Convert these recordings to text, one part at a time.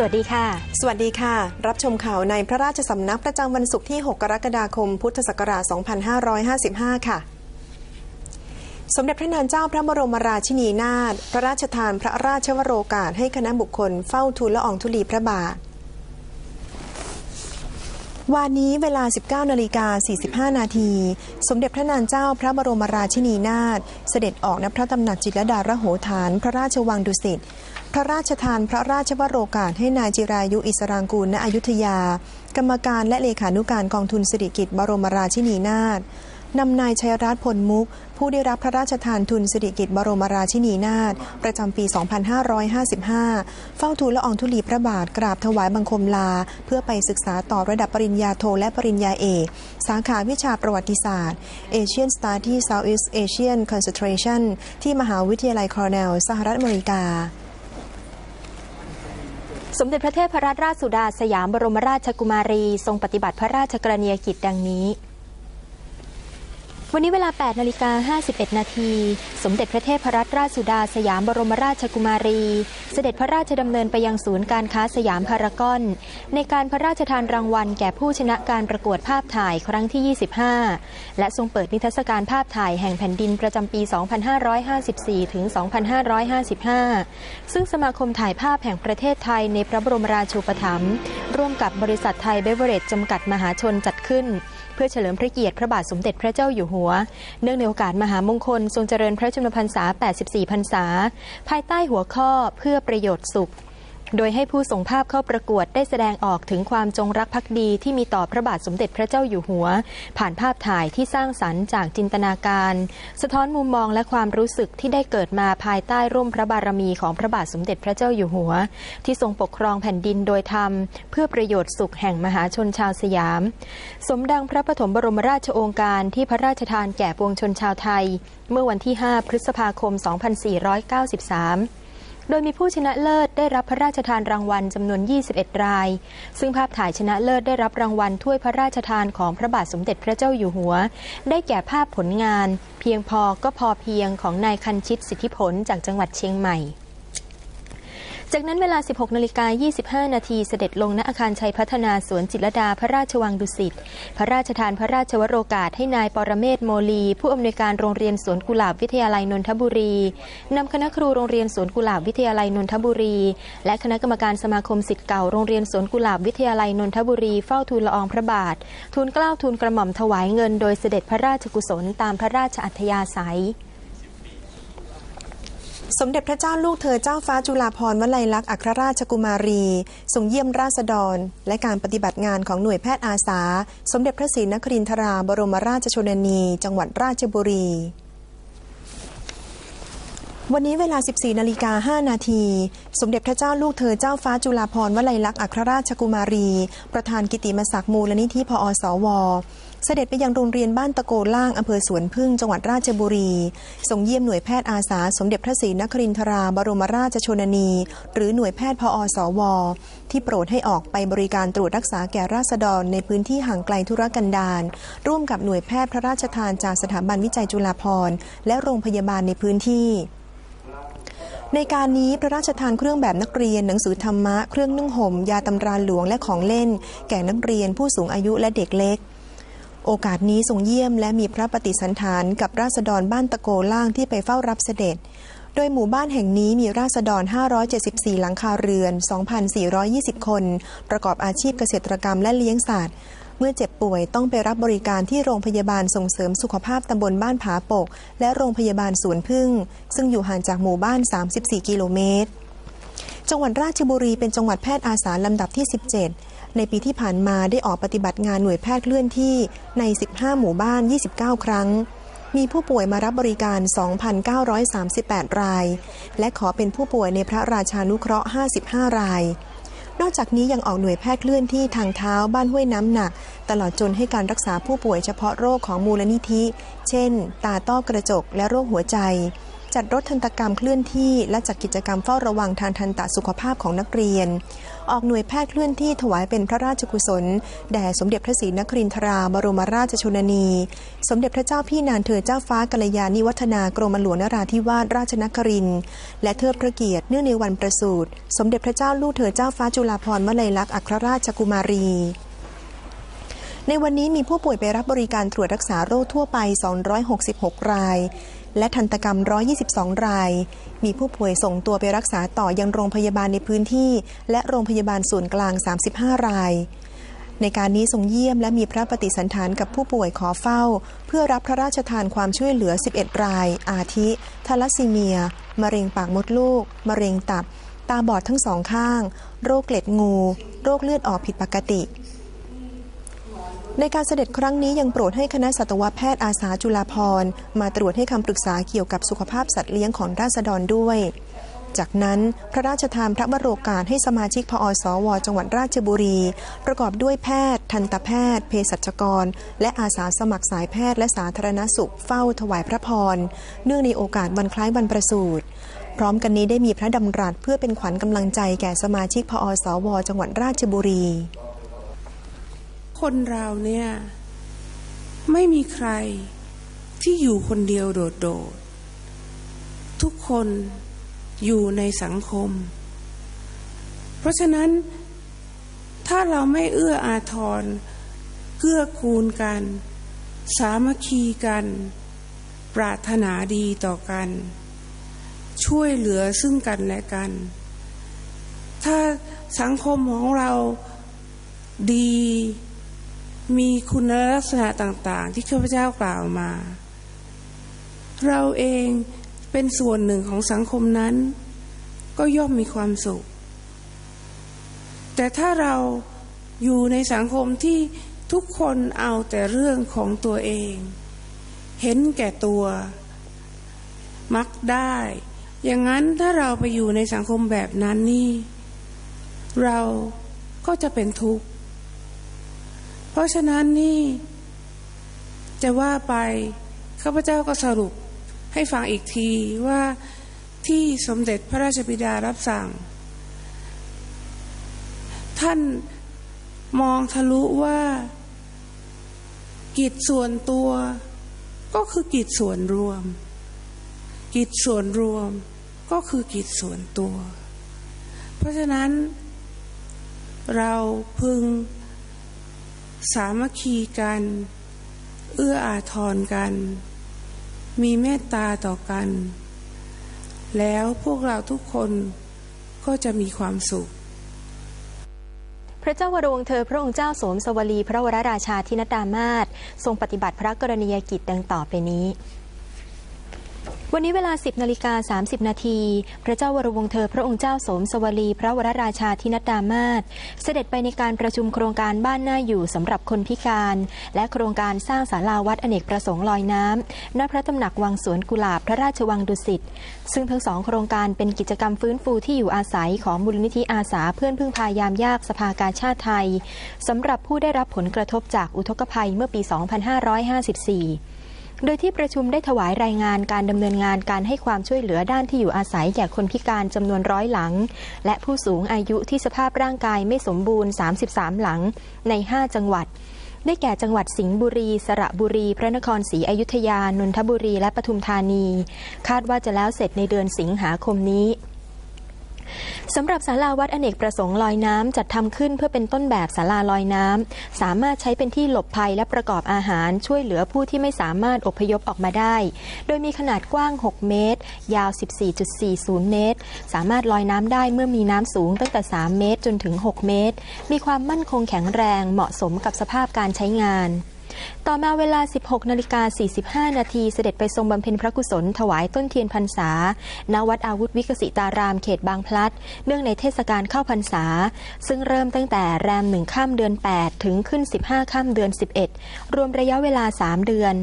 สวัสดีค่ะ สวัสดีค่ะ รับชมข่าวในพระราชสำนักประจำวันศุกร์ที่ 6 กรกฎาคม พุทธศักราช 2555 ค่ะ สมเด็จพระนางเจ้าพระบรมราชินีนาถพระราชทานพระราชวโรกาสให้คณะบุคคลเฝ้าทูลละอองธุลีพระบาทวันนี้เวลา 19 นาฬิกา 45 นาที สมเด็จพระนางเจ้าพระบรมราชินีนาถเสด็จออกณพระตำหนักจิตรดารโหฐาน พระราชวังดุสิต พระราชทานพระราชวโรกาสให้นายจิรายุอิสรางกูลณอยุธยา กรรมการและเลขานุการกองทุนสิริกิติ์บรมราชินีนาถนำนายชัยรัตน์พลมุก ผู้ได้รับพระราชทานทุนสิริกิติ์บรมราชินีนาถประจำปี 2555 เฝ้าทูลละอองธุลีพระบาทกราบถวายบังคมลา เพื่อไปศึกษาต่อระดับปริญญาโทและปริญญาเอก สาขาวิชาประวัติศาสตร์ Asian Study Southeast Asian Concentration ที่มหาวิทยาลัยคอร์เนลสหรัฐอเมริกา สมเด็จพระเทพรัตนราชสุดาสยามบรมราชกุมารี ทรงปฏิบัติพระราชกรณียกิจดังนี้ วันนี้เวลา 8 นาฬิกา 51 นาที สมเด็จพระเทพรัตนราชสุดาสยามบรมราชกุมารี เสด็จพระราชดำเนินไปยังศูนย์การค้าสยามพารากอน ในการพระราชทานรางวัลแก่ผู้ชนะการประกวดภาพถ่ายครั้งที่ 25 และทรงเปิดนิทรรศการภาพถ่ายแห่งแผ่นดินประจำปี 2554 ถึง 2555 ซึ่งสมาคมถ่ายภาพแห่งประเทศไทยในพระบรมราชูปถัมภ์ร่วมกับบริษัทไทยเบเวอเรจจำกัดมหาชนจัดขึ้น พื่อเฉลิมพระเกียรติพระบาทสมเด็จพระเจ้าอยู่หัว เนื่องในโอกาสมหามงคล ทรงเจริญพระชนมพรรษา 84 พรรษา ภายใต้หัวข้อเพื่อประโยชน์สุข โดยให้ผู้ส่งภาพเข้าประกวดได้แสดงออกถึงความจงรักภักดีที่มีต่อพระบาทสมเด็จพระเจ้าอยู่หัว ผ่านภาพถ่ายที่สร้างสรรค์จากจินตนาการ สะท้อนมุมมองและความรู้สึกที่ได้เกิดมาภายใต้ร่มพระบารมีของพระบาทสมเด็จพระเจ้าอยู่หัว ที่ทรงปกครองแผ่นดินโดยธรรม เพื่อประโยชน์สุขแห่งมหาชนชาวสยาม สมดังพระปฐมบรมราชโองการที่พระราชทานแก่ปวงชนชาวไทย เมื่อวันที่ 5 พฤษภาคม 2493 โดยมีผู้ชนะเลิศได้รับพระราชทานรางวัลจำนวน 21 ราย ซึ่งภาพถ่ายชนะเลิศได้รับรางวัลถ้วยพระราชทานของพระบาทสมเด็จพระเจ้าอยู่หัว ได้แก่ภาพผลงาน เพียงพอก็พอเพียงของนายคันชิตสิทธิผลจากจังหวัดเชียงใหม่ จากนั้นเวลา 16นาฬิกา25 นาทีเสด็จลงณอาคารชัยพัฒนาสวนจิตรดาพระราชวังดุสิต พระราชทานพระราชวโรกาสให้นายปรเมศโมลี ผู้อำนวยการโรงเรียนสวนกุหลาบวิทยาลัยนนทบุรีนำคณะครูโรงเรียนสวนกุหลาบวิทยาลัยนนทบุรี และคณะกรรมการสมาคมสิทธิ์เก่าโรงเรียนสวนกุหลาบวิทยาลัยนนทบุรีเฝ้าทูลละอองพระบาท ทูลเกล้าทูลกระหม่อมถวายเงิน โดยเสด็จพระราชกุศลตามพระราชอัธยาศัย สมเด็จพระเจ้าลูกเธอเจ้าฟ้าจุฬาภรณ์วลัยลักษณ์อัครราชกุมารีทรงเยี่ยมราษฎร และการปฏิบัติงานของหน่วยแพทย์อาสา สมเด็จพระศรีนครินทราบรมราชชนนี จังหวัดราชบุรี วันนี้เวลา 14 นาฬิกา 5 นาที สมเด็จพระเจ้าลูกเธอเจ้าฟ้าจุฬาภรณ์วลัยลักษณ์อัครราชกุมารี ประธานกิติมศักดิ์มูลนิธิพอสว เสด็จไปยังโรงเรียนบ้านตะโกล่างอำเภอสวนพึ่งจังหวัดราชบุรีทรงเยี่ยมหน่วยแพทย์อาสาสมเด็จพระศรีนครินทรา บรมราชชนนี หรือหน่วยแพทย์พอสว ที่โปรดให้ออกไปบริการตรวจรักษาแก่ราษฎรในพื้นที่ห่างไกลธุรกันดารร่วมกับหน่วยแพทย์พระราชทานจากสถาบันวิจัยจุฬาภรณ์และโรงพยาบาลในพื้นที่ในการนี้พระราชทานเครื่องแบบนักเรียนหนังสือธรรมะ เครื่องนุ่งห่ม ยาตำราหลวงและของเล่น แก่นักเรียนผู้สูงอายุและเด็กเล็ก โอกาสนี้ทรงเยี่ยมและมีพระปฏิสันฐานกับราษฎรบ้านตะโกล่างที่ไปเฝ้ารับเสด็จ โดยหมู่บ้านแห่งนี้มีราษฎร 574 หลังคาเรือน 2,420 คน ประกอบอาชีพเกษตรกรรมและเลี้ยงสัตว์เมื่อเจ็บป่วยต้องไปรับบริการที่โรงพยาบาลส่งเสริมสุขภาพตำบลบ้านผาปก และโรงพยาบาลสวนพึ่ง ซึ่งอยู่ห่างจากหมู่บ้าน 34 กิโลเมตร จังหวัดราชบุรีเป็นจังหวัดแพทย์อาสาลำดับที่ 17 ในปีที่ผ่านมาได้ออกปฏิบัติงานหน่วยแพทย์เคลื่อนที่ใน 15 หมู่บ้าน 29 ครั้ง มีผู้ป่วยมารับบริการ 2,938 ราย และขอเป็นผู้ป่วยในพระราชานุเคราะห์ 55 ราย นอกจากนี้ยังออกหน่วยแพทย์เคลื่อนที่ทางเท้าบ้านห้วยน้ำหนัก ตลอดจนให้การรักษาผู้ป่วยเฉพาะโรคของมูลนิธิ เช่น ตาต้อกระจกและโรคหัวใจจัดรถทันตกรรมเคลื่อนที่และจัดกิจกรรมเฝ้าระวังทางทันตสุขภาพของนักเรียน ออกหน่วยแพทย์เคลื่อนที่ถวายเป็นพระราชกุศล แด่สมเด็จพระศรีนครินทรา บรมราชชนนี สมเด็จพระเจ้าพี่นางเธอเจ้าฟ้ากัลยาณิวัฒนากรมหลวงนราธิวาสราชนคริน และเทิดพระเกียรติเนื่องในวันประสูติสมเด็จพระเจ้าลูกเธอเจ้าฟ้าจุฬาภรณ์วลัยลักษณ์อัครราชกุมารีในวันนี้มีผู้ป่วยไปรับบริการตรวจรักษาโรคทั่วไป 266 ราย และทันตกรรม 122 ราย มีผู้ป่วยส่งตัวไปรักษาต่อยังโรงพยาบาลในพื้นที่ และโรงพยาบาลส่วนกลาง 35 ราย ในการนี้ทรงเยี่ยมและมีพระปฏิสันฐานกับผู้ป่วยขอเฝ้า เพื่อรับพระราชทานความช่วยเหลือ 11 ราย อาทิทาลัสซีเมีย มะเร็งปากมดลูก มะเร็งตับ ตาบอดทั้งสองข้าง โรคเกล็ดงู โรคเลือดออกผิดปกติ ในการเสด็จครั้งนี้ยังโปรดให้คณะสัตวแพทย์อาสาจุฬาภรณ์มาตรวจให้คำปรึกษาเกี่ยวกับสุขภาพสัตว์เลี้ยงของราษฎรด้วย จากนั้นพระราชทานพระบรโอกาสให้สมาชิกพอสว จังหวัดราชบุรี ประกอบด้วยแพทย์ ทันตแพทย์ เภสัชกร และอาสาสมัครสายแพทย์และสาธารณสุขเฝ้าถวายพระพร เนื่องในโอกาสวันคล้ายวันประสูติพร้อมกันนี้ได้มีพระดำรัสเพื่อเป็นขวัญกำลังใจแก่สมาชิกพอสว จังหวัดราชบุรี คนเราเนี่ย ไม่มีใครที่อยู่คนเดียวโดดๆ ทุกคนอยู่ในสังคม เพราะฉะนั้นถ้าเราไม่เอื้ออาทรเกื้อกูลกัน สามัคคีกัน ปรารถนาดีต่อกัน ช่วยเหลือซึ่งกันและกัน ถ้าสังคมของเราดี มีคุณลักษณะต่างๆ ที่ข้าพเจ้ากล่าวมา เราเองเป็นส่วนหนึ่งของสังคมนั้น ก็ย่อมมีความสุข แต่ถ้าเราอยู่ในสังคมที่ทุกคนเอาแต่เรื่องของตัวเอง เห็นแก่ตัว มักได้ อย่างนั้นถ้าเราไปอยู่ในสังคมแบบนั้นนี่ เราก็จะเป็นทุกข์ เพราะฉะนั้นนี่จะว่าไปข้าพเจ้าก็สรุปให้ฟังอีกทีว่าที่สมเด็จพระราชบิดารับสั่ง ท่านมองทะลุว่า กิจส่วนตัว ก็คือกิจส่วนรวม กิจส่วนรวมก็คือกิจส่วนตัว เพราะฉะนั้นเราพึง สามัคคีกัน เอื้ออาทรกัน มีเมตตาต่อกัน แล้วพวกเราทุกคนก็จะมีความสุข พระเจ้าวรวงเธอพระองค์เจ้าสมสวลี พระวรราชาธินดามาศทรงปฏิบัติพระกรณียกิจดังต่อไปนี้ วันนี้เวลา 10นาฬิกา30 นาที พระเจ้าวรวงเธอพระองค์เจ้าสมสวลี พระวรราชาธินัดามาศเสด็จไปในการประชุมโครงการบ้านหน้าอยู่สำหรับคนพิการ และโครงการสร้างศาลาวัดอเนกประสงค์ลอยน้ำณพระตำหนักวังสวนกุหลาบพระราชวังดุสิตซึ่งทั้งสองโครงการเป็นกิจกรรมฟื้นฟูที่อยู่อาศัยของมูลนิธิอาสาเพื่อนพึ่งพายามยากสภากาชาติไทยสำหรับผู้ได้รับผลกระทบจากอุทกภัยเมื่อปี 2554 โดยที่ประชุมได้ถวายรายงานการดำเนินงานการให้ความช่วยเหลือด้านที่อยู่อาศัยแก่คนพิการจำนวนร้อยหลัง และผู้สูงอายุที่สภาพร่างกายไม่สมบูรณ์ 33 หลังใน 5 จังหวัด ได้แก่จังหวัดสิงห์บุรี สระบุรี พระนครศรีอยุธยา นนทบุรี และปทุมธานี คาดว่าจะแล้วเสร็จในเดือนสิงหาคมนี้ สำหรับศาลาวัดอเนกประสงค์ลอยน้ำจัดทำขึ้นเพื่อเป็นต้นแบบศาลาลอยน้ำสามารถใช้เป็นที่หลบภัยและประกอบอาหารช่วยเหลือผู้ที่ไม่สามารถอพยพออกมาได้ โดยมีขนาดกว้าง 6 เมตร ยาว 14.40 เมตร สามารถลอยน้ำได้เมื่อมีน้ำสูงตั้งแต่ 3 เมตรจนถึง 6 เมตร มีความมั่นคงแข็งแรงเหมาะสมกับสภาพการใช้งาน ต่อมาเวลา 16นาฬิกา45 นาทีเสด็จไปทรงบำเพ็ญพระกุศลถวายต้นเทียนพรรษา ณ วัดอาวุธวิกสิตารามเขตบางพลัด เนื่องในเทศกาลเข้าพรรษา ซึ่งเริ่มตั้งแต่แรมหนึ่งข้ามเดือน 8 ถึงขึ้น 15ข้ามเดือน 11 รวมระยะเวลา 3 เดือน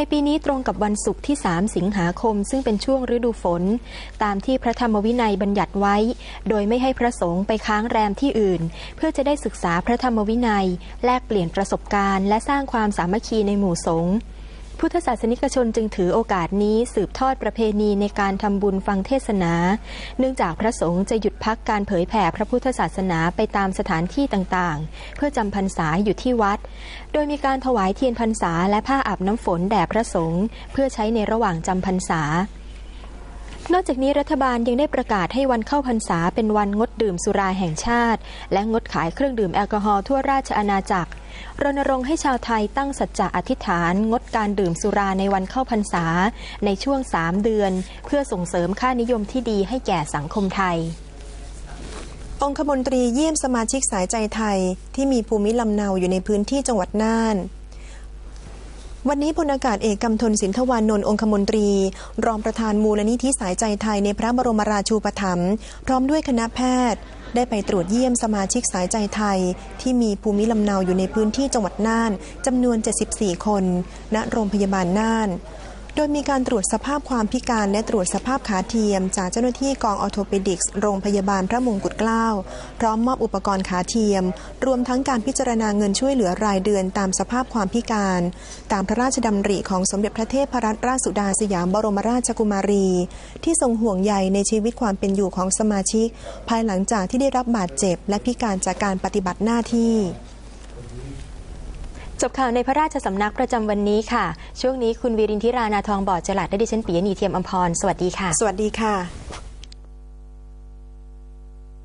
ในปีนี้ตรงกับวันศุกร์ที่ 3 สิงหาคม ซึ่งเป็นช่วงฤดูฝน ตามที่พระธรรมวินัยบัญญัติไว้ โดยไม่ให้พระสงฆ์ไปค้างแรมที่อื่น เพื่อจะได้ศึกษาพระธรรมวินัย แลกเปลี่ยนประสบการณ์ และสร้างความสามัคคีในหมู่สงฆ์ พุทธศาสนิกชนจึงถือโอกาสนี้สืบทอดประเพณีในการทำบุญฟังเทศนา เนื่องจากพระสงฆ์จะหยุดพักการเผยแผ่พระพุทธศาสนาไปตามสถานที่ต่างๆ เพื่อจำพรรษาอยู่ที่วัด โดยมีการถวายเทียนพรรษาและผ้าอาบน้ำฝนแด่พระสงฆ์เพื่อใช้ในระหว่างจำพรรษา นอกจากนี้รัฐบาลยังได้ประกาศให้วันเข้าพรรษาเป็นวันงดดื่มสุราแห่งชาติ และงดขายเครื่องดื่มแอลกอฮอล์ทั่วราชอาณาจักรรณรงค์ให้ชาวไทยตั้งสัจจะอธิษฐาน งดการดื่มสุราในวันเข้าพรรษา ในช่วง 3 เดือน เพื่อส่งเสริมค่านิยมที่ดีให้แก่สังคมไทย องคมนตรีเยี่ยมสมาชิกสายใจไทย ที่มีภูมิลำเนาอยู่ในพื้นที่จังหวัดน่าน วันนี้พลอากาศเอกกำธนสินทวานนท์องคมนตรี รองประธานมูลนิธิสายใจไทยในพระบรมราชูปถัมภ์พร้อมด้วยคณะแพทย์ ได้ไปตรวจเยี่ยมสมาชิกสายใจไทย ที่มีภูมิลำเนาอยู่ในพื้นที่จังหวัดน่านจำนวน 74 คน ณโรงพยาบาลน่าน โดยมีการตรวจสภาพความพิการและตรวจสภาพขาเทียม จากเจ้าหน้าที่กองออโทเปดิกส์โรงพยาบาลพระมงกุฎเกล้าพร้อมมอบอุปกรณ์ขาเทียม รวมทั้งการพิจารณาเงินช่วยเหลือรายเดือนตามสภาพความพิการ ตามพระราชดำริของสมเด็จพระเทพรัตนราชสุดาสยามบรมราชกุมารี ที่ทรงห่วงใยในชีวิตความเป็นอยู่ของสมาชิก ภายหลังจากที่ได้รับบาดเจ็บ และพิการจากการปฏิบัติหน้าที่ จบข่าวในพระราชสำนักประจำวันนี้ค่ะ ช่วงนี้คุณวีรินทิรานาทองบอดจลัดและดิฉันปียะนีเทียมอมพร สวัสดีค่ะ สวัสดีค่ะ